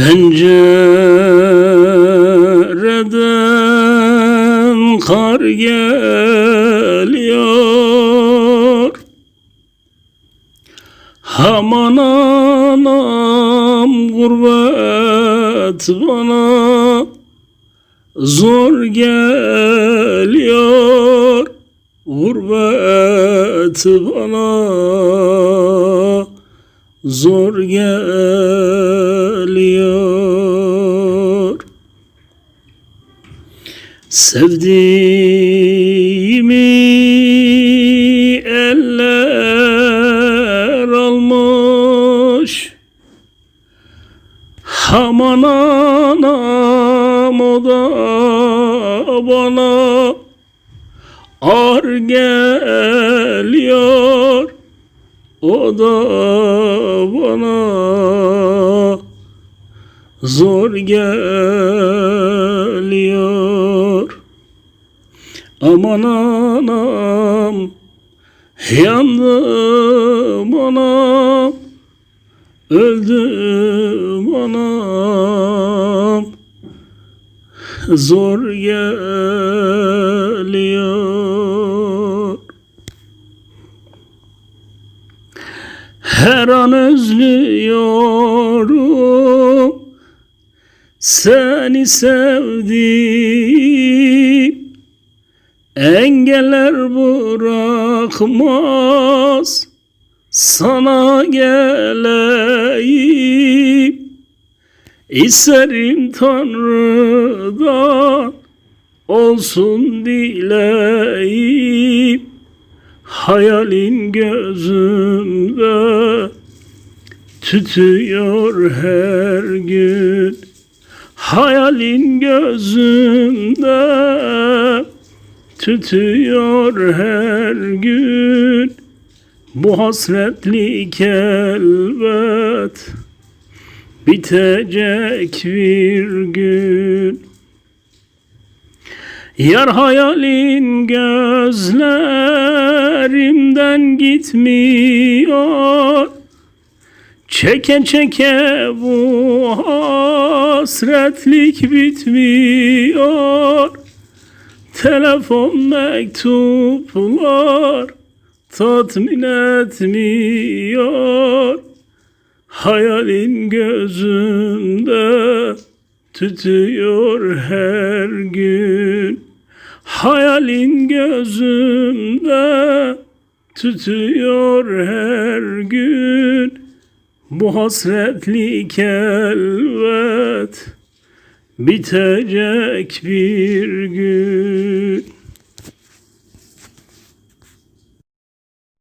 Pencereden kar geliyor. Aman anam gurbet bana zor geliyor. Gurbet bana zor geliyor. Sevdiğimi eller almış. Aman anam o da bana ar geliyor O da bana zor geliyor. Aman anam yandım anam öldüm anam. Zor geliyor her an özlüyorum. Seni sevdim. Engeller bırakmaz sana geleyim. İsterim Tanrı'dan olsun dileğim Hayalin gözümde tütüyor her gün. Hayalin gözümde tütüyor her gün. Bu hasretlik elbet bitecek bir gün. Yar hayalin gözlerimden gitmiyor Çeke çeke bu hasretlik bitmiyor. Telefon mektuplar tatmin etmiyor. Hayalin gözümde tütüyor her gün. Hayalin gözümde tütüyor her gün Bu hasretlik elbet bitecek bir gün